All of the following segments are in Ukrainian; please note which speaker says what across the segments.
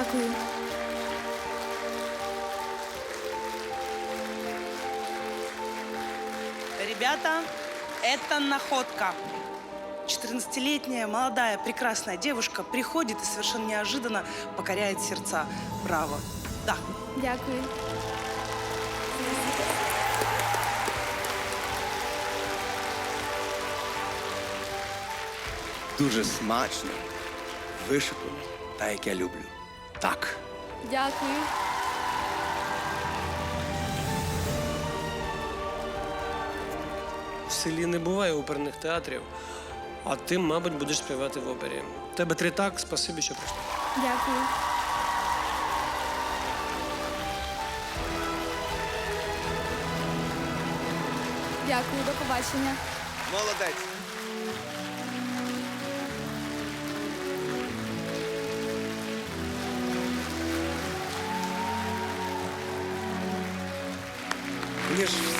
Speaker 1: Дякую.
Speaker 2: Ребята, это находка. 14-летняя, молодая, прекрасная девушка приходит и совершенно неожиданно покоряет сердца. Браво. Да.
Speaker 1: Дякую.
Speaker 3: Дуже смачно, вишикано, так як я люблю. Так.
Speaker 1: Дякую.
Speaker 4: В селі не буває оперних театрів, а ти, мабуть, будеш співати в опері. Тебе три так, спасибі, що прийшла.
Speaker 1: Дякую. Дякую, до побачення.
Speaker 3: Молодець.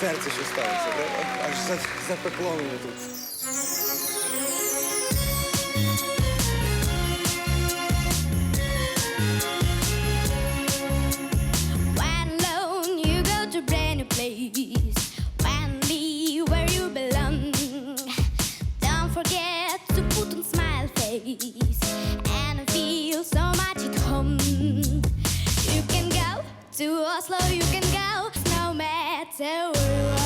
Speaker 3: Мені ж в серці що сталося, правда? Аж за- запекло мене тут.
Speaker 5: When alone, you go to brand new place. When be where you belong. Don't forget to put on smile face and feel so much at home. You can go to Oslo, say
Speaker 6: we're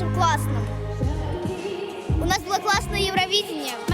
Speaker 6: На нашем. У нас було класне Евровидение.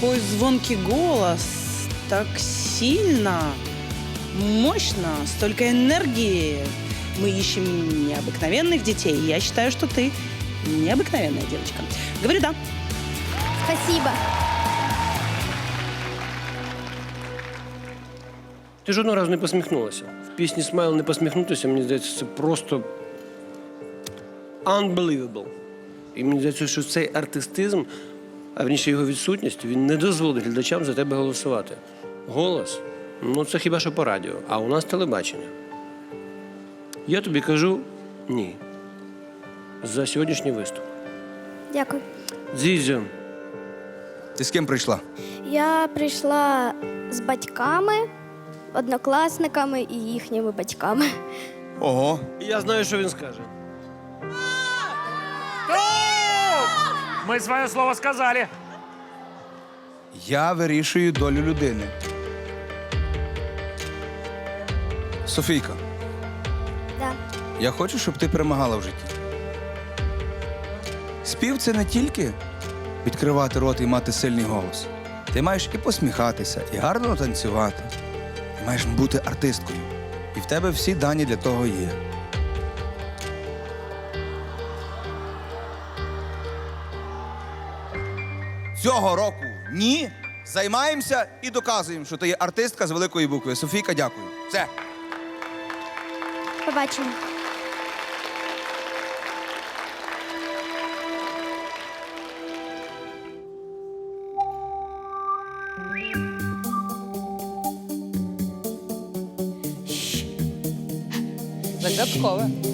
Speaker 2: Какой звонкий голос. Так сильно, мощно, столько энергии. Мы ищем необыкновенных детей. Я считаю, что ты необыкновенная девочка. Говорю да.
Speaker 6: Спасибо.
Speaker 4: Ти жодного разу не посміхнулася. В пісні Смайл не посміхнутися, мені здається, це просто unbelievable. І мені здається, що цей артистизм, а верніше його відсутність, він не дозволить глядачам за тебе голосувати. Голос ну це хіба що по радіо, а у нас телебачення. Я тобі кажу ні. За сьогоднішній виступ.
Speaker 5: Дякую.
Speaker 4: Дзідзю,
Speaker 3: Ти з ким прийшла?
Speaker 5: Я прийшла з батьками, однокласниками і їхніми батьками.
Speaker 3: Ого.
Speaker 4: я знаю, що він скаже.
Speaker 7: Мы свое слово сказали.
Speaker 3: Я вирішую долю людини. Софійка,
Speaker 5: Да.
Speaker 3: я хочу, щоб ти перемагала в житті. Спів це не тільки відкривати рот і мати сильний голос. Ти маєш і посміхатися, і гарно танцювати. Ти маєш бути артисткою. І в тебе всі дані для того є. Цього року ні, займаємося і доказуємо, що ти є артистка з великої букви. Софійка, дякую. Все.
Speaker 8: Побачимо.
Speaker 1: Загадкове.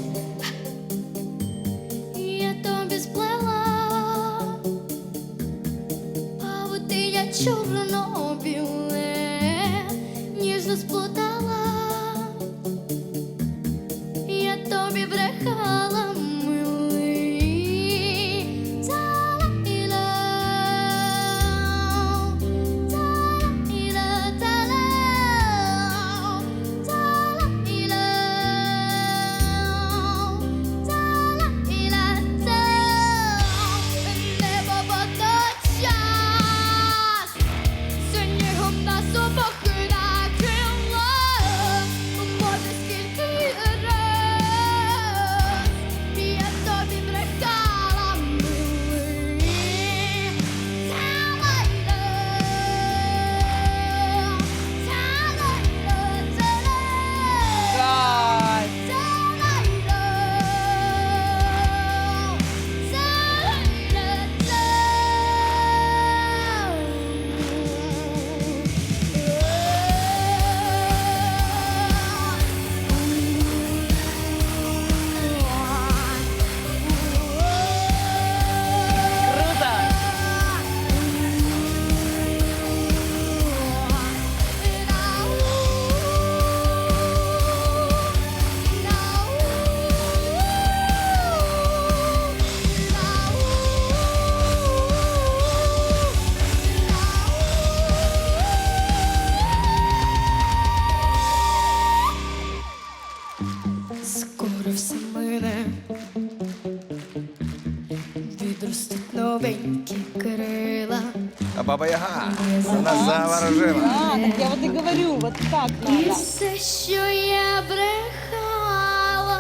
Speaker 3: Баба Яга. Вона заворожила.
Speaker 1: А, так Я вот и говорю, вот так
Speaker 2: І все, що я брехала,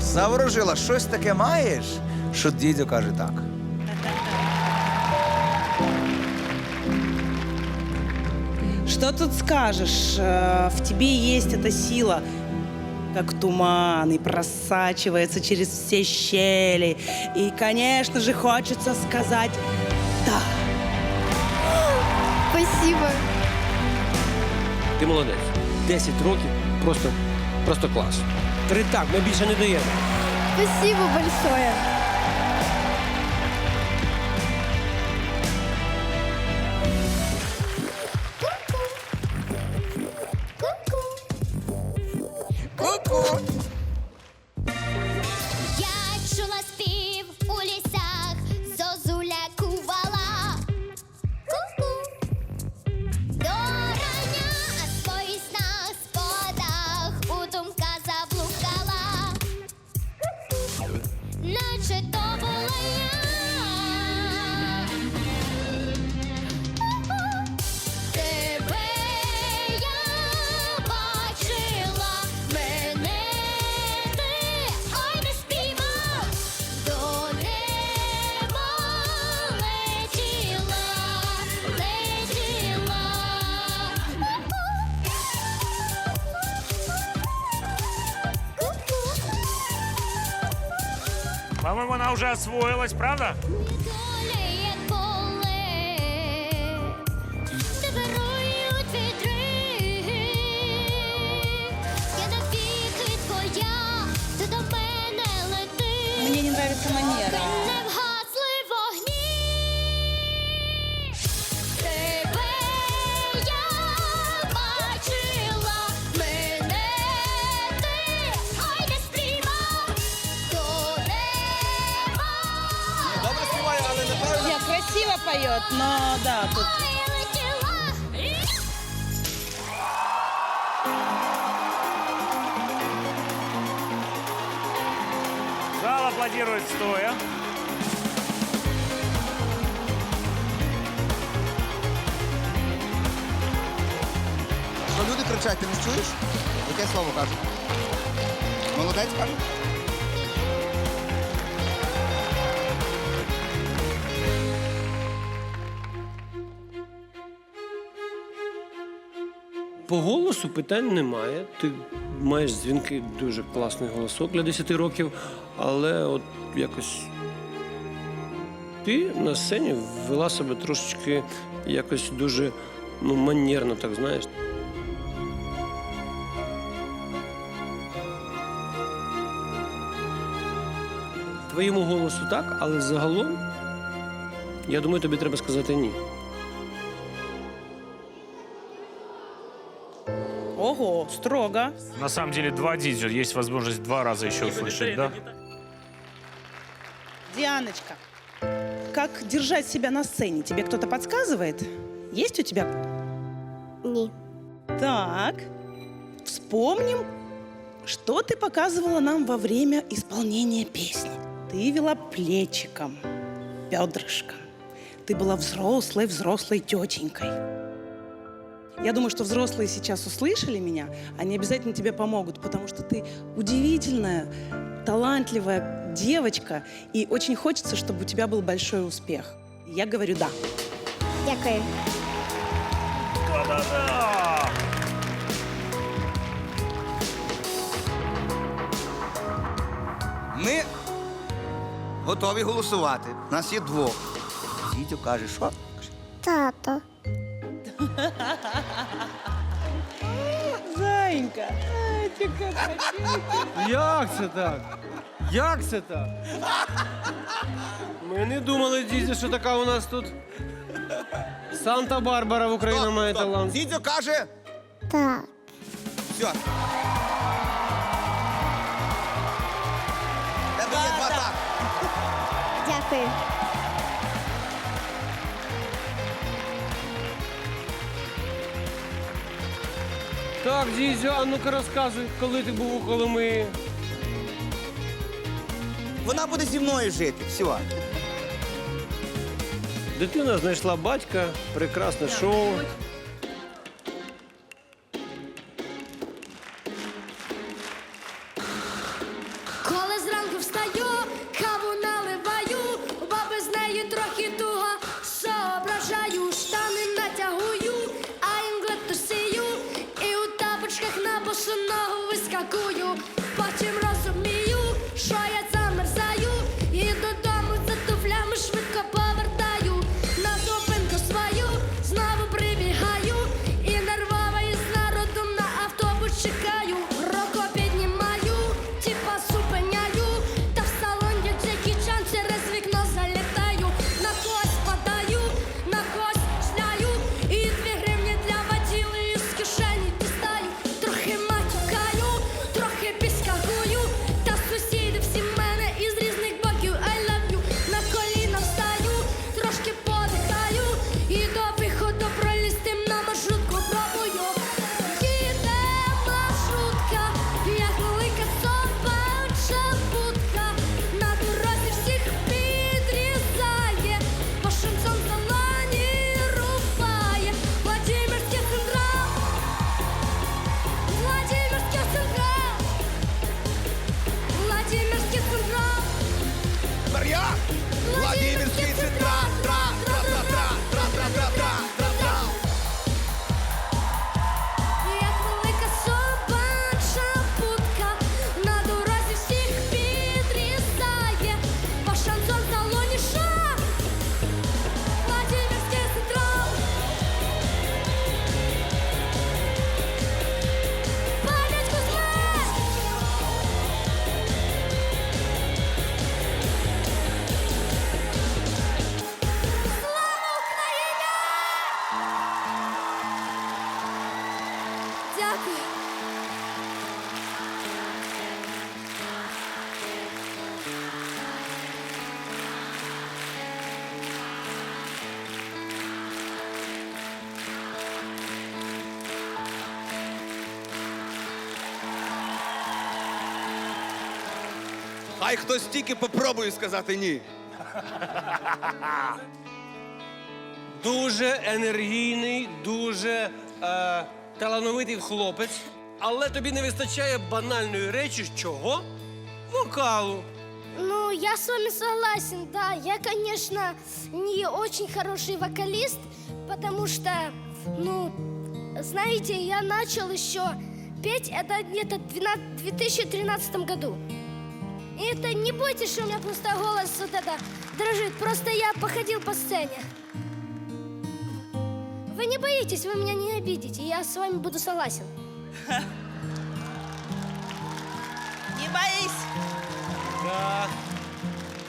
Speaker 3: Заворожила, щось таке маєш, що дідьо каже так.
Speaker 1: Что тут скажешь? Э, В тебе есть эта сила, как туман, и просачивается через все щели. И, конечно же, хочется сказать «да».
Speaker 8: Спасибо.
Speaker 4: Ти молодець. 10 років просто, просто клас. Три так, ми більше не даємо.
Speaker 8: Спасибо большое.
Speaker 7: По-моему, вона вже освоїлась, правда?
Speaker 1: Мне не нравится
Speaker 2: де но да, тут
Speaker 7: Зал аплодирует стоя.
Speaker 3: Що люди кричать, ти не чуєш? Яке слово кажуть? Молодець кажуть?
Speaker 4: Голосу питань немає. Ти маєш дзвінки, дуже класний голосок для 10 років, але от якось ти на сцені вела себе трошечки якось дуже ну, манерно, так знаєш. Твоєму голосу так, але загалом, я думаю, тобі треба сказати ні.
Speaker 2: Строго.
Speaker 7: На самом деле два диджа, есть возможность два раза еще услышать, да?
Speaker 2: Дианочка, как держать себя на сцене? Тебе кто-то подсказывает? Есть у тебя?
Speaker 6: Ні.
Speaker 2: Так, вспомним, что ты показывала нам во время исполнения песни. Ты вела плечиком, бедрышком. Ты была взрослой, взрослой тетенькой. Я думаю, что взрослые сейчас услышали меня, они обязательно тебе помогут, потому что ты удивительная, талантливая девочка, и очень хочется, чтобы у тебя был большой успех. Я говорю «да».
Speaker 6: Дякую.
Speaker 7: Да-да-да!
Speaker 3: Ми готові голосувати. Нас є двох. Дітю каже, що?
Speaker 6: Тато.
Speaker 2: Зайенька,
Speaker 4: Як це так? Як це так? Ми не думали, дідя, що така у нас тут. Санта-Барбара в Україні має талант.
Speaker 3: Дідьо каже,
Speaker 6: Так.
Speaker 3: все. Тебе є два так.
Speaker 6: Дякую.
Speaker 4: Так, дідзю, а ну-ка розказуй, коли ти був у Коломиї.
Speaker 3: Вона буде зі мною жити. Все.
Speaker 4: Дитина знайшла батька, прекрасне шоу.
Speaker 9: Хай хтось тільки попробує сказати ні.
Speaker 4: Дуже енергійний, дуже е, талановитий хлопець, але тобі не вистачає банальної речі, чого? Вокалу.
Speaker 1: Ну, я с вами согласен, да. Я, конечно, не очень хороший вокалист, потому что, ну, знаете, я начал еще петь это где-то в 2013 году. И это не бойтесь, что у меня просто голос вот это дрожит. Просто я походил по сцене. Вы не боитесь, вы меня не обидите. Я с вами буду согласен.
Speaker 2: Не боись.
Speaker 4: Так.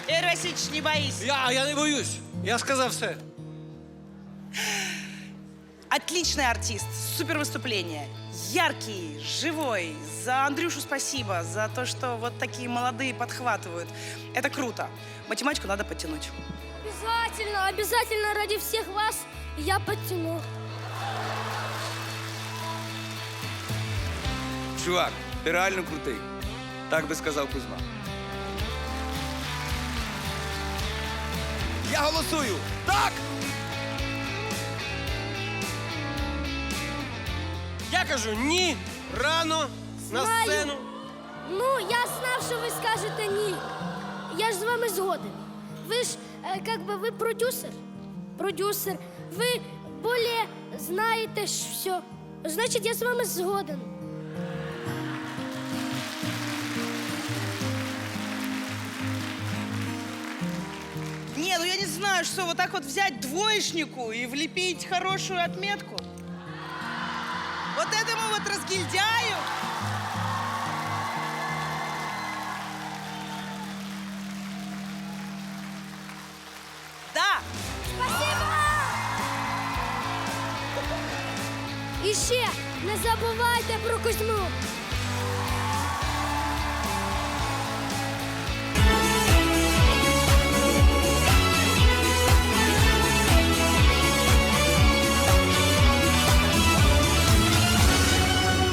Speaker 2: Игорь Васильевич, не боись.
Speaker 4: Я, я не боюсь. Я сказав все.
Speaker 2: Отличный артист, супер выступление. Яркий, живой. За Андрюшу спасибо, за то, что вот такие молодые подхватывают. Это круто. Математику надо подтянуть.
Speaker 1: Обязательно, обязательно ради всех вас я подтяну.
Speaker 3: Чувак, ти реально крутий. Так би сказав Кузьма. Я голосую! Так!
Speaker 4: Я кажу ні, рано, на
Speaker 1: Знаю.
Speaker 4: сцену.
Speaker 1: Ну, я знав, що ви скажете ні. Я ж з вами згоден. Ви ж, е, как би, ви продюсер. Продюсер. Ви більше знаєте ж все. Значить, я з вами згоден.
Speaker 2: Не, ну я не знаю, что вот так вот взять двоечнику и влепить хорошую отметку. Вот этому вот разгильдяю. Да,
Speaker 1: І ще не забувайте про Кузьму.